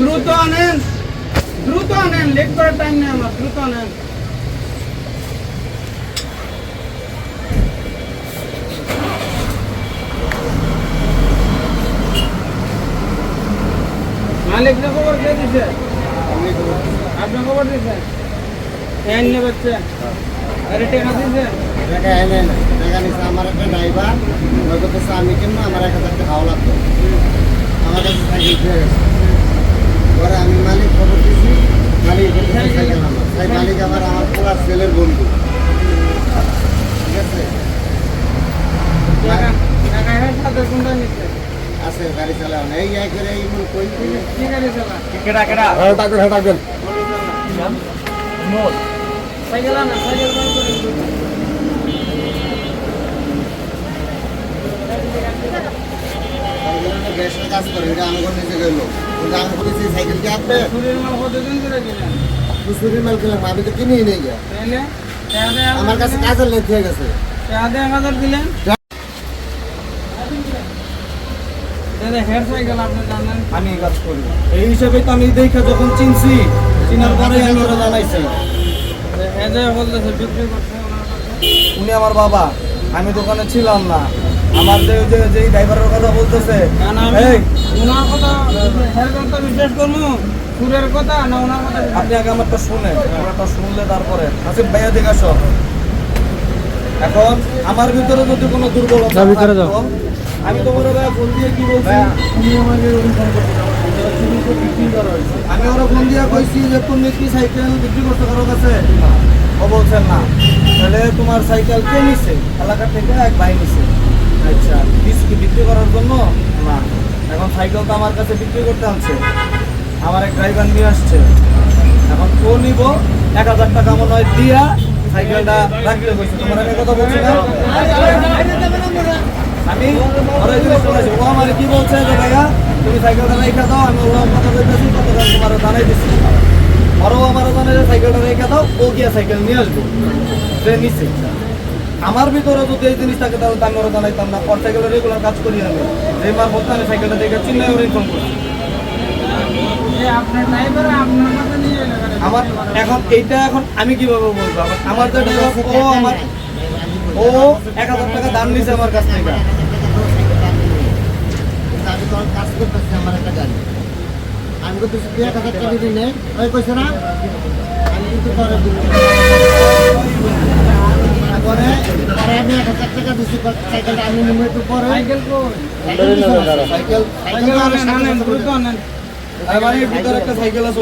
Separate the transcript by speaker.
Speaker 1: দ্রুত আনেন। দ্রুত আনেন। লেট করার টাইম নেই আমার। দ্রুত আনেন। মালিককে খবর কে দিছে?
Speaker 2: আমি খবর দিছি।
Speaker 1: নিয়ে বাচ্চা আরে টেকা
Speaker 2: এনে নিছে আমার একটা ড্রাইভার আমি কিনবো আমার এক হাজার টাকা হাওয়া লাগতো আমার কাছে সাইকেল পেয়ে গেছে পরে আমি মালিক খবর দিছি মালিক বলতেছে সাইকেল আমার তাই মালিক আমার আমার পুরা ছেলের বন্ধু ঠিক আছে
Speaker 1: টাকা টাকা হ্যাঁ সাথে কোনটা নিচ্ছে
Speaker 2: আছে গাড়ি চালাও এই এক করে এই মূল কই
Speaker 1: কি গাড়ি চালা
Speaker 3: কেডা কেডা?
Speaker 2: হ্যাঁ টাকবেন হ্যাঁ টাকবেন
Speaker 3: মোট
Speaker 1: সাইকেল আনা সাইকেল বার করে
Speaker 2: গ্যাসের কাজ করে এটা আমাকে নিচে গেলো। কিন্তু আমি বলেছি সাইকেল কি আপনি
Speaker 1: চুরির মাল কতদিন ধরে কিনেন
Speaker 2: দুশুরি মাল কিনলাম আমি তো কিনেই নেই গিয়া।
Speaker 1: তাহলে টাকা
Speaker 2: আমার কাছে কাজের লেট হয়ে গেছে।
Speaker 1: টাকা এক হাজার দিলেন দাদা হেয়ার সাইকেল আপনি জানেন
Speaker 3: আমি কাজ করি। এই হিসাবে তো আমি দেখে যখন চিনছি চিনার পরে আমি ওরা জানাইছি। উনি আমার বাবা। আমি দোকানে ছিলাম না। আমার যে যে যেই ড্রাইভারের কথা বলতেছে
Speaker 1: ওনার কথা কথা বিশ্বাস করব। সুরের কথা না ওনার কথা?
Speaker 3: আপনি আগে আমারটা শুনে আমারটা শুনলে তারপরে। আসিফ ভাইয়া দিকে আসো। এখন আমার ভিতরে যদি কোনো দুর্বলতা
Speaker 1: ভিতরে যাও।
Speaker 3: আমি তোমার ভাইয়া ফোন দিয়ে কি বলছি? তুমি আমাকে ফোন করতে না। এটা বিক্রি করা হয়েছে। আমি ওরা ফোন দিয়ে কইছি যে তুমি কি সাইকেল বিক্রি করতে কারও কাছে? ও বলছেন না। তাহলে তোমার সাইকেল কে নিছে? এলাকা থেকে এক ভাই নিছে। আচ্ছা কি বিক্রি করার জন্য? না। এখন সাইকেল তো আমার কাছে বিক্রি করতে আনছে। আমার এক ড্রাইভার নিয়ে আসছে। এখন ও নিব। এক হাজার টাকা মনে হয় দিয়া সাইকেলটা রাখতে হয়েছে। তোমার আমি কথা বলছি না? আমি ওরা এই জিনিসটা ও আমার কি বলছে? যে ভাইয়া, তুমি সাইকেলটা রেখে দাও, আমি ওর কথা বলতেছি কত দাম তোমার জানাই দিচ্ছি ওরাও আমার জানাই যে সাইকেলটা রেখে দাও, ও গিয়া সাইকেল নিয়ে আসব। সে নিচ্ছে আমার ভিতরে যদি এই জিনিস থাকে, তাহলে আমি ওরা জানাইতাম না। ওর সাইকেলের রেগুলার কাজ করি আমি। যে মার বলতে আমি সাইকেলটা দেখে চিন্নাই ওরা ইনফর্ম করি
Speaker 1: এই আপনার ড্রাইভার আপনার
Speaker 3: আমার এখন এইটা এখন আমি কীভাবে বলব? আমার- আমার যেটা ও আমার ও এক হাজার টাকা দাম নিছে আমার কাছ থেকে।
Speaker 2: আমি তখন কাজ করতেছি আমার একটা গাড়ি। আমি তুই এক হাজার টাকা নে ওই কইছে না? আমি কিন্তু পরে দিব পরে পরে আমি এক হাজার টাকা দিচ্ছি সাইকেলটা আমি নিবো একটু পরে।
Speaker 1: সাইকেল
Speaker 2: সাইকেল সাইকেল
Speaker 3: ভিতরে একটা সাইকেল আছে